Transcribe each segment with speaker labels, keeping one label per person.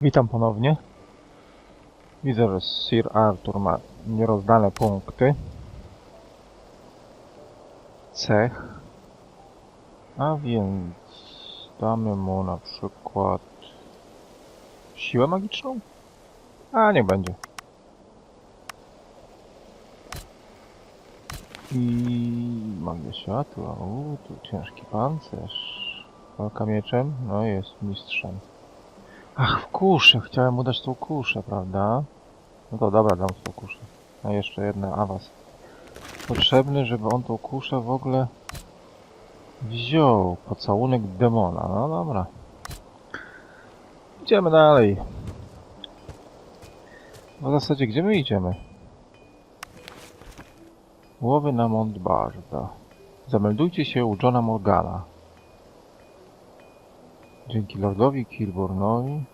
Speaker 1: Witam ponownie. Widzę, że Sir Arthur ma nierozdane punkty. Cech. A więc damy mu na przykład siłę magiczną? A, niech będzie. I magia światła. U, tu ciężki pancerz. Walka mieczem? No jest mistrzem. Ach, w kuszę. Chciałem mu dać tą kuszę, prawda? No to dobra, dam tą kuszę. A jeszcze jeden awans. Potrzebny, żeby on tą kuszę w ogóle wziął. Pocałunek demona. No dobra. Idziemy dalej. W zasadzie, gdzie my idziemy? Łowy na Montbarda. Zameldujcie się u Johna Morgana. Dzięki Lordowi Kilburnowi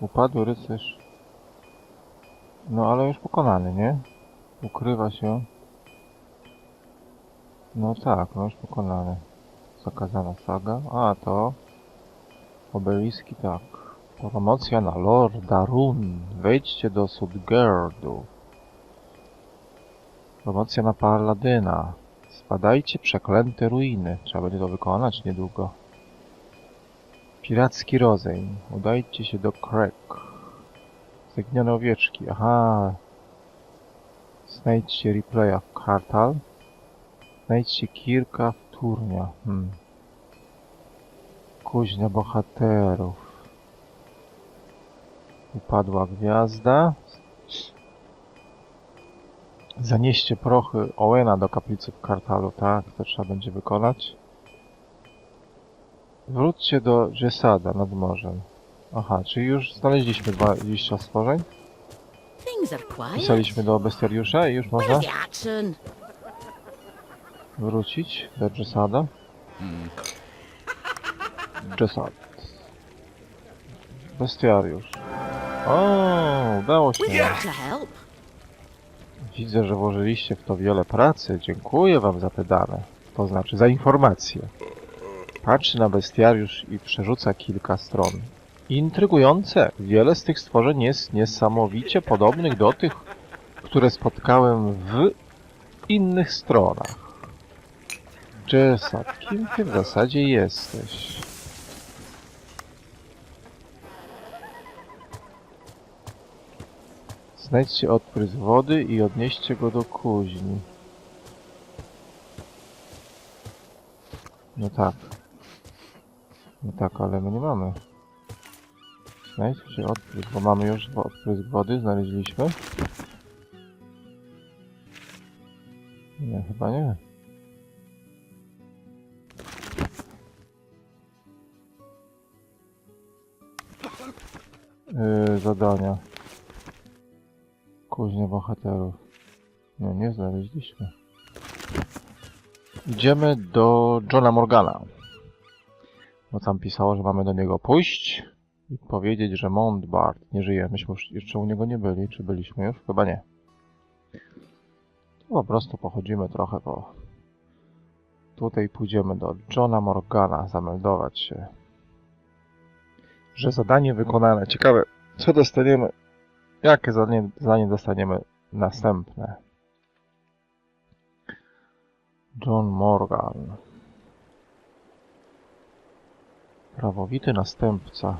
Speaker 1: upadły rycerz. No ale już pokonany, nie? Ukrywa się. No tak, no już pokonany. Zakazana saga. A to. Obeliski, tak. Promocja na Lorda Run. Wejdźcie do Sudgerdu. Promocja na Paladyna. Spadajcie przeklęte ruiny. Trzeba będzie to wykonać niedługo. Piracki rozejm. Udajcie się do Krek. Zaginione owieczki. Aha. Znajdźcie replaya w Kartal. Znajdźcie Kirka w Turnia. Hmm. Kuźnia bohaterów. Upadła gwiazda. Zanieście prochy Owena do kaplicy w Kartalu. Tak, to trzeba będzie wykonać. Wróćcie do Jesada nad morzem. Aha, czyli już znaleźliśmy 20 stworzeń. Pisaliśmy do bestiariusza i już można wrócić do Jesada. Jesad. Bestiariusz. O, udało się. Widzę, że włożyliście w to wiele pracy. Dziękuję wam za te dane. To znaczy za informacje. Patrzy na bestiariusz i przerzuca kilka stron. Intrygujące. Wiele z tych stworzeń jest niesamowicie podobnych do tych, które spotkałem w innych stronach. Jessad, kim ty w zasadzie jesteś? Znajdźcie odprysk wody i odnieście go do kuźni. No tak. No tak, ale my nie mamy. Znajdźcie odprysk, bo mamy już odprysk wody, znaleźliśmy. Nie, chyba nie. Yy, zadania. Kuźnia bohaterów. Nie, nie znaleźliśmy. Idziemy do Johna Morgana. Bo tam pisało, że mamy do niego pójść i powiedzieć, że Montbard nie żyje. Myśmy już jeszcze u niego nie byli. Czy byliśmy już? Chyba nie. To po prostu pochodzimy trochę po... Tutaj pójdziemy do Johna Morgana, zameldować się. Że zadanie wykonane. Ciekawe, co dostaniemy Jakie zadanie, zadanie dostaniemy następne? John Morgan. Prawowity następca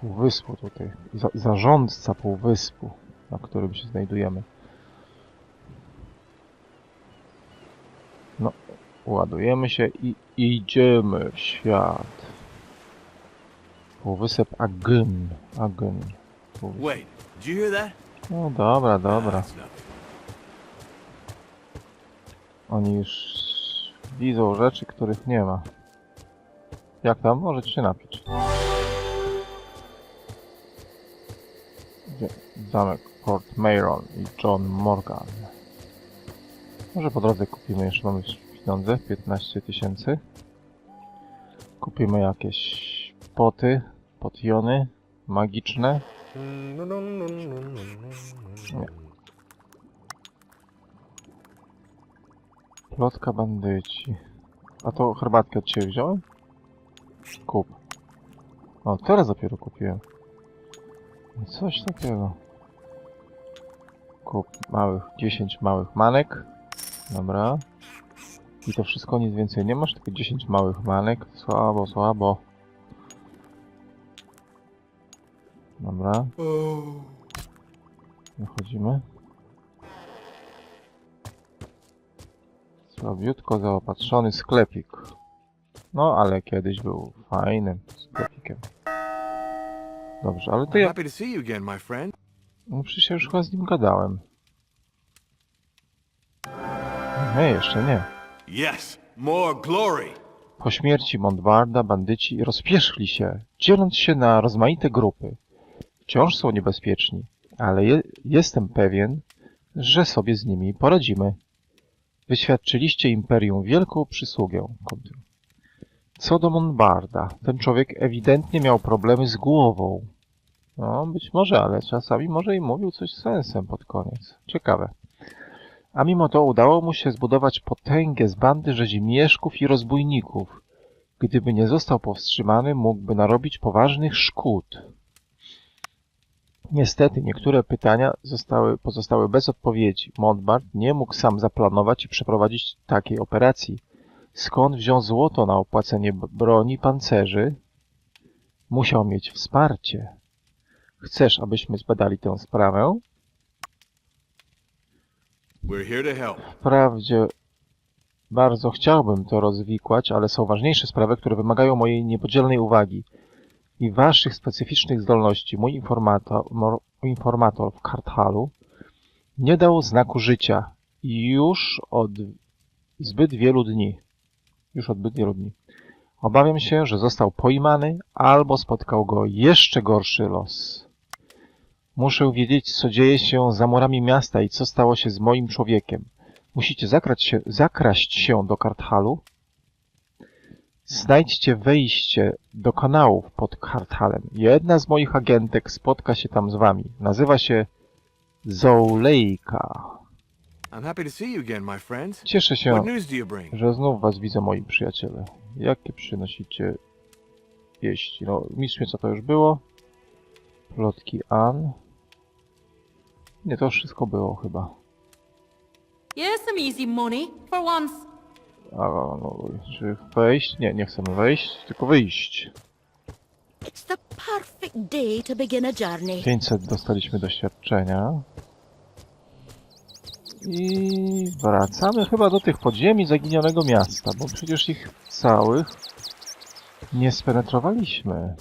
Speaker 1: półwyspu tutaj. Za, zarządca półwyspu, na którym się znajdujemy. No, ładujemy się i idziemy w świat. Półwysep Agyn. Agyn.
Speaker 2: Wait, did you hear that?
Speaker 1: No dobra, dobra. Oni już widzą rzeczy, których nie ma. Jak tam? Możecie się napić. Zamek Port Mayron i John Morgan. Może po drodze kupimy jeszcze, mamy pieniądze, 15 tysięcy. Kupimy jakieś poty, potiony magiczne. Nie. Plotka bandyci. A to herbatkę od Ciebie wziąłem? Kup. O, teraz dopiero kupiłem. Coś takiego. Kup małych, 10 małych manek. Dobra. I to wszystko nic więcej nie masz, tylko 10 małych manek. Słabo, słabo. Dobra. Wychodzimy. Słabiutko zaopatrzony sklepik. No, ale kiedyś był fajnym sklepikiem. Dobrze, ale to ja...
Speaker 2: happy to see you again, my friend.
Speaker 1: No przecież ja już chyba z nim gadałem. Nie, jeszcze nie.
Speaker 2: Yes, more glory.
Speaker 1: Po śmierci Montbarda bandyci rozpieszli się, dzieląc się na rozmaite grupy. Wciąż są niebezpieczni, ale je, jestem pewien, że sobie z nimi poradzimy. Wyświadczyliście Imperium wielką przysługę. Co do Montbarda, ten człowiek ewidentnie miał problemy z głową. No, być może, ale czasami może i mówił coś z sensem pod koniec. Ciekawe. A mimo to udało mu się zbudować potęgę z bandy rzezimieszków i rozbójników. Gdyby nie został powstrzymany, mógłby narobić poważnych szkód. Niestety, niektóre pytania zostały, pozostały bez odpowiedzi. Montbard nie mógł sam zaplanować i przeprowadzić takiej operacji. Skąd wziął złoto na opłacenie broni pancerzy? Musiał mieć wsparcie. Chcesz, abyśmy zbadali tę sprawę? Wprawdzie bardzo chciałbym to rozwikłać, ale są ważniejsze sprawy, które wymagają mojej niepodzielnej uwagi i waszych specyficznych zdolności. Mój informator, informator w Karthalu nie dał znaku życia już od zbyt wielu dni. Już od zbyt wielu dni. Obawiam się, że został pojmany albo spotkał go jeszcze gorszy los. Muszę wiedzieć, co dzieje się za murami miasta i co stało się z moim człowiekiem. Musicie się, zakraść się do Karthalu. Znajdźcie wejście do kanałów pod Karthalem. Jedna z moich agentek spotka się tam z wami. Nazywa się Zoulejka.
Speaker 2: I'm happy to see you again, my friend.
Speaker 1: Cieszę się,
Speaker 2: What news do you bring?
Speaker 1: że znów was widzę, moi przyjaciele. Jakie przynosicie wieści? No, mistrz co to już było. Plotki An. Nie, to wszystko było chyba.
Speaker 3: Here's some easy money for once.
Speaker 1: A, no, czy wejść? Nie, nie chcemy wejść, tylko wyjść.
Speaker 4: It's the perfect day to begin a journey.
Speaker 1: 500 dostaliśmy doświadczenia. I wracamy chyba do tych podziemi zaginionego miasta, bo przecież ich całych nie spenetrowaliśmy.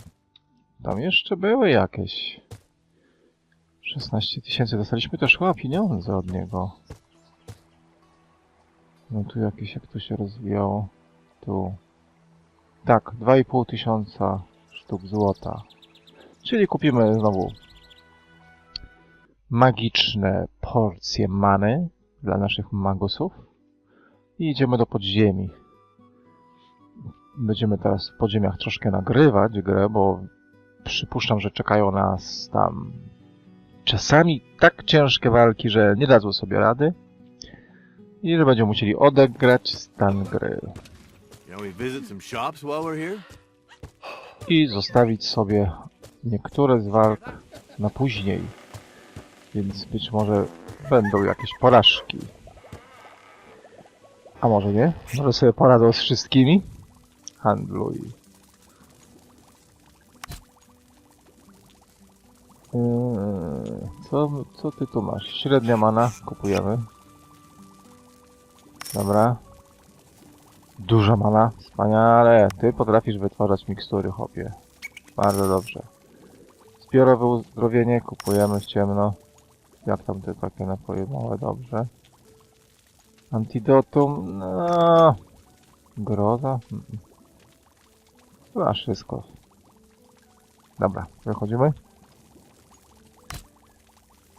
Speaker 1: Tam jeszcze były jakieś. 16 tysięcy. Dostaliśmy też chyba pieniądze od niego. No tu jakieś, jak to się rozwijało. Tu. Tak, 2,5 tysiąca sztuk złota. Czyli kupimy znowu magiczne porcje many dla naszych magusów i idziemy do podziemi. Będziemy teraz w podziemiach troszkę nagrywać grę, bo przypuszczam, że czekają nas tam czasami tak ciężkie walki, że nie dadzą sobie rady i że będziemy musieli odegrać stan gry i zostawić sobie niektóre z walk na później. Więc być może będą jakieś porażki. A może nie? Może sobie poradzą z wszystkimi? Handluj. Eee, Co, co ty tu masz? Średnia mana. Kupujemy. Dobra. Duża mana. Wspaniale. Ty potrafisz wytwarzać mikstury, hopie. Bardzo dobrze. Zbiorowe uzdrowienie. Kupujemy w ciemno. Jak tam te takie napoje małe? Dobrze. Antidotum. No. Groza. Chyba wszystko. Dobra, wychodzimy.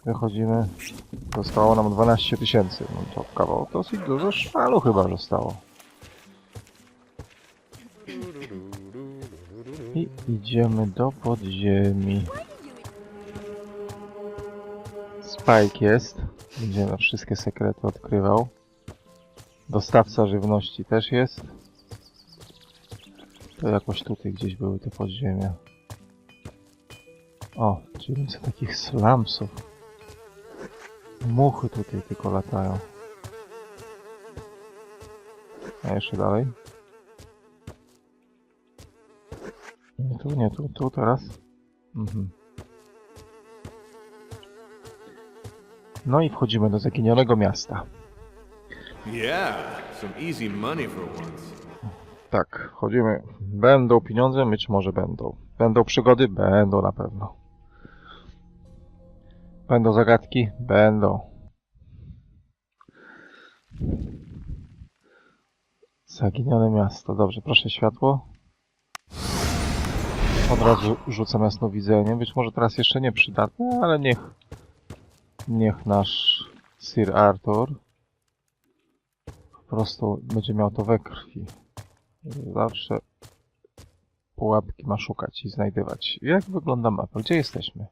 Speaker 1: Wychodzimy. Zostało nam 12 tysięcy. No to kawał dosyć dużo szmalu chyba zostało. I idziemy do podziemi. Spike jest. Będziemy wszystkie sekrety odkrywał. Dostawca żywności też jest. To jakoś tutaj gdzieś były te podziemia. O, 900 takich slumsów. Muchy tutaj tylko latają. A jeszcze dalej. Nie tu, nie tu, tu teraz. Mhm. No i wchodzimy do zaginionego miasta. Tak, wchodzimy. Będą pieniądze, być może będą. Będą przygody? Będą na pewno. Będą zagadki? Będą. Zaginione miasto. Dobrze, proszę światło. Od razu rzucam jasnowidzenie. Być może teraz jeszcze nie przydatne, ale niech niech nasz Sir Arthur po prostu będzie miał to we krwi. Zawsze pułapki ma szukać i znajdywać. Jak wygląda mapa? Gdzie jesteśmy?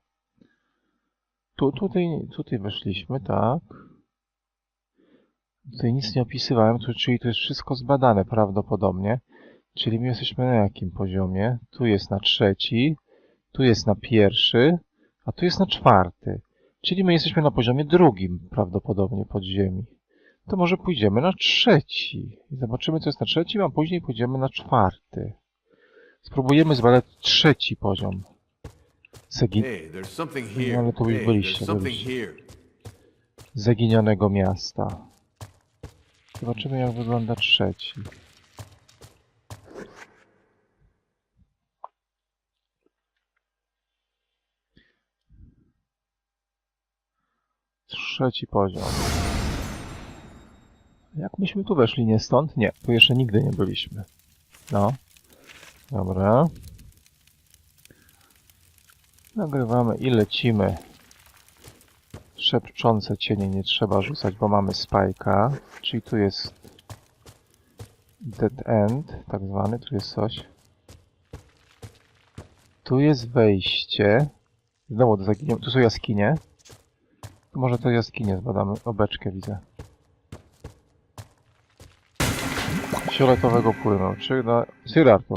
Speaker 1: Tu, tutaj, tutaj weszliśmy, tak. Tutaj nic nie opisywałem, tu, czyli to jest wszystko zbadane prawdopodobnie. Czyli my jesteśmy na jakim poziomie? Tu jest na trzeci, tu jest na pierwszy, a tu jest na czwarty. Czyli my jesteśmy na poziomie drugim prawdopodobnie podziemi. To może pójdziemy na trzeci. I zobaczymy, co jest na trzecim, a później pójdziemy na czwarty. Spróbujemy zbadać trzeci poziom.
Speaker 2: Something
Speaker 1: No, ale tu już byliście, zaginionego miasta. Zobaczymy, jak wygląda trzeci. Trzeci poziom. Jak myśmy tu weszli, nie stąd? Nie, tu jeszcze nigdy nie byliśmy. No. Dobra. Nagrywamy i lecimy. Szepczące cienie nie trzeba rzucać, bo mamy spajka. Czyli tu jest dead end, tak zwany, tu jest coś. Tu jest wejście. Znowu do zaginie. Tu są jaskinie. To może to jaskinie zbadamy. Obeczkę widzę. Fioletowego płynu, czy na... Syrartu.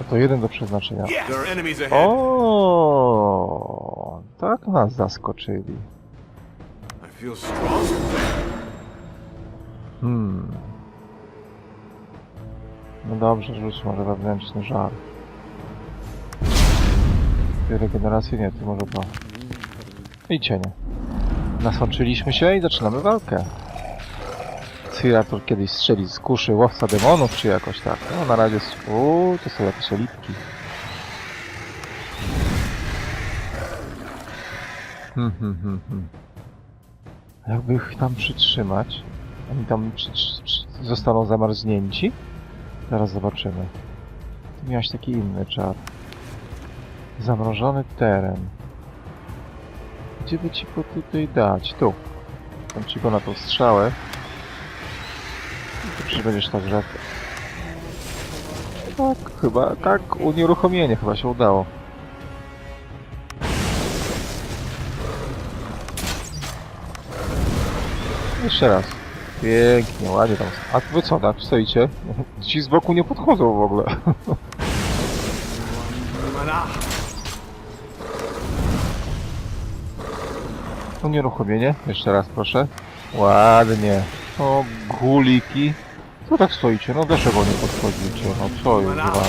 Speaker 1: A to jeden do przeznaczenia. O, tak nas zaskoczyli. Hmm. No dobrze, rzuć może wewnętrzny żar. Ty regenerację nie, ty może to. I cienie. Nasączyliśmy się i zaczynamy walkę. Cirator kiedyś strzeli z kuszy łowca demonów, czy jakoś tak. No na razie... Uuu, to są jakieś elitki. Hmm, hmm, hmm, hmm. Jakby ich tam przytrzymać. Oni tam przy, przy, zostaną zamarznięci? Zaraz zobaczymy. Ty miałeś taki inny czar. Zamrożony teren. Gdzie by ci go tutaj dać? Tu. Dam ci go na tą strzałę. I ty przecież będziesz tak rzekł. Tak, chyba, tak, unieruchomienie chyba się udało. Jeszcze raz. Pięknie, ładnie tam. A wy co, tak stoicie? Ci z boku nie podchodzą w ogóle. Unieruchomienie. Jeszcze raz proszę. Ładnie. O, guliki. Co tak stoicie? No dlaczego nie podchodzicie? No co jest grane?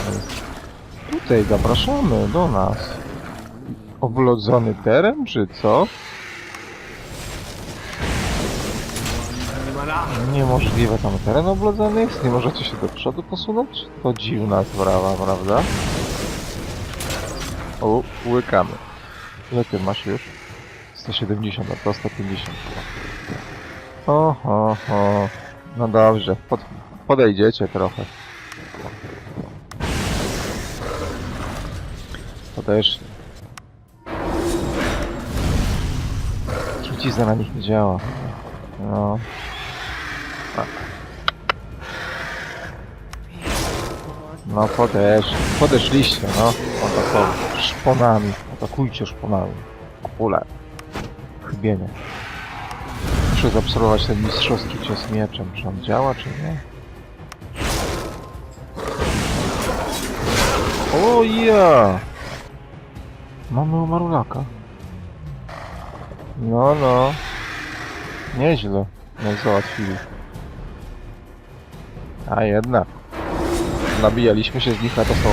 Speaker 1: Tutaj zapraszamy do nas. Oblodzony teren, czy co? Niemożliwe tam teren oblodzony jest. Nie możecie się do przodu posunąć? To dziwna sprawa, prawda? O, łykamy. Ile ty masz już? 170, a to 150. O, o, o. No dobrze, Pod, podejdziecie trochę. Podeszli. Trucizna na nich nie działa. No. No podesz, podeszliście, no. Atakowo. Szponami. Atakujcie szponami. Kule. Chybienie. Muszę zaobserwować ten mistrzowski cios mieczem. Czy on działa, czy nie? O ja! Mamy u Marulaka. No, no. Nieźle nas załatwili. A jednak. Nabijaliśmy się z nich, a to są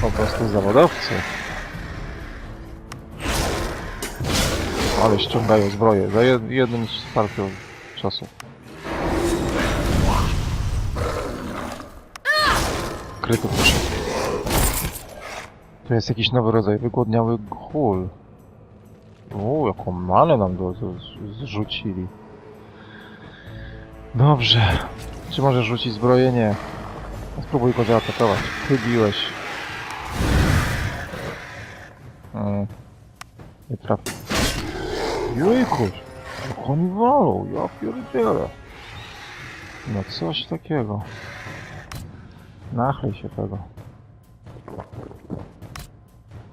Speaker 1: po prostu zawodowcy. Ale ściągają zbroję za jed jednym partią czasu. Krytu proszę. To jest jakiś nowy rodzaj wygłodniały gul. Uuu, jaką manę nam do, zrzucili. Dobrze. Czy możesz rzucić zbroję? Nie. Spróbuj go zaatakować. Chybiłeś. Mm. Nie trafił. Jejkuś! Jak oni walą, ja pierdzielę. No coś takiego. Nachlej się tego.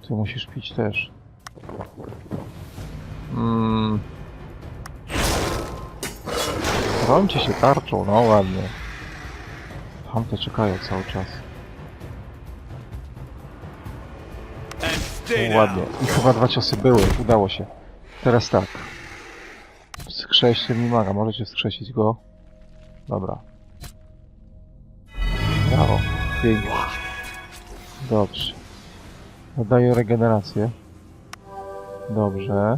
Speaker 1: Ty musisz pić też. Mmm. Brońcie się tarczą, no ładnie. Tamte czekają cały czas. No, ładnie. I chyba dwa ciosy były, udało się. Teraz tak. Wskrzeszcie mi maga, możecie wskrzesić go. Dobra. Brawo. Pięknie. Dobrze. Dodaję regenerację. Dobrze.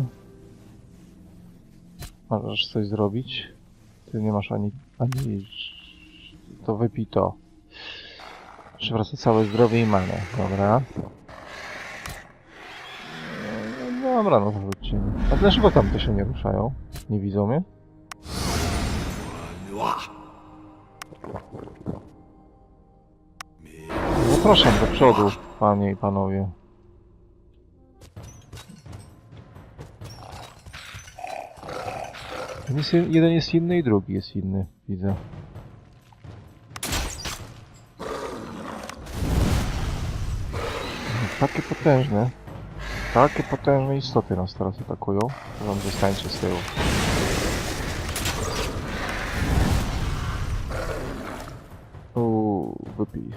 Speaker 1: Możesz coś zrobić? Ty nie masz ani... ani... To wypij to. Przywraca całe zdrowie i manę. Dobra. No dobra, no to wróćcie. A dlaczego tamte się nie ruszają? Nie widzą mnie? Zapraszam do przodu, panie i panowie. Jest, jeden jest inny i drugi jest inny, widzę. Takie potężne. Takie potężne istoty nas teraz atakują. Wam zostańcie z tyłu. Uuu, wypij.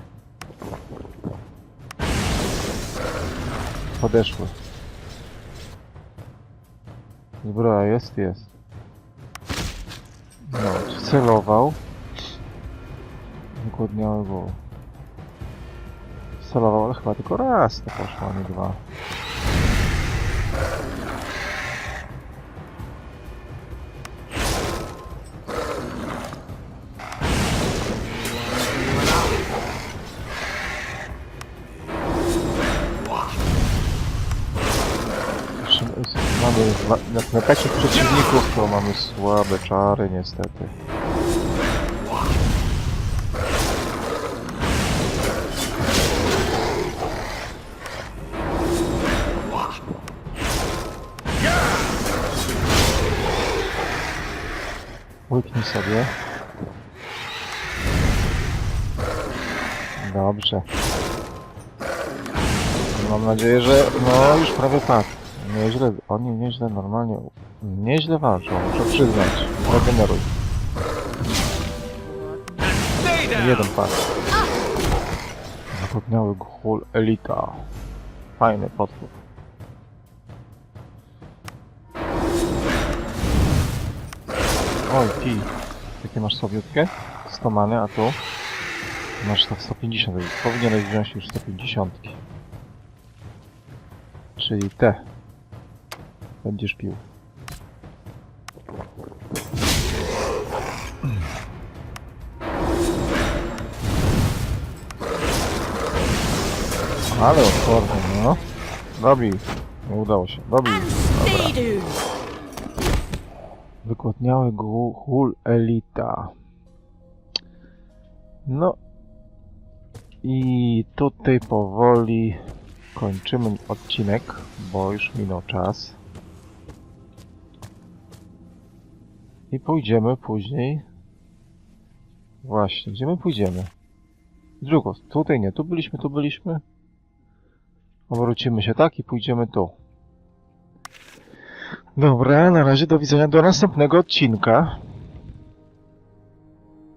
Speaker 1: Podeszły. Zbroja jest, jest. No, celował. Wygłodniały go. Celował, ale chyba tylko raz to poszło, a nie dwa. Mamy, na, na takich przeciwników to mamy słabe czary niestety. Łyknij sobie. Dobrze. Mam nadzieję, że no już prawie tak. Nieźle, oni nieźle normalnie, nieźle walczą, muszę przyznać. Regeneruj. Jeden pas. Zapomniały gól Elita. Fajny potwór. Oj, ty. Jakie masz słabiutkie? 100 many, a tu? Masz tak 150. Powinieneś wziąć już 150. Czyli te. Będziesz pił. Ale odporny, no. Dobij. Nie udało się. Dobij.
Speaker 4: They do.
Speaker 1: Wygłodniały gó- hul elita. No. I tutaj powoli kończymy odcinek, bo już minął czas. I pójdziemy później. Właśnie, gdzie my pójdziemy? Drugą. Tutaj nie, tu byliśmy, tu byliśmy. Obrócimy się tak i pójdziemy tu. Dobra, na razie do widzenia do następnego odcinka.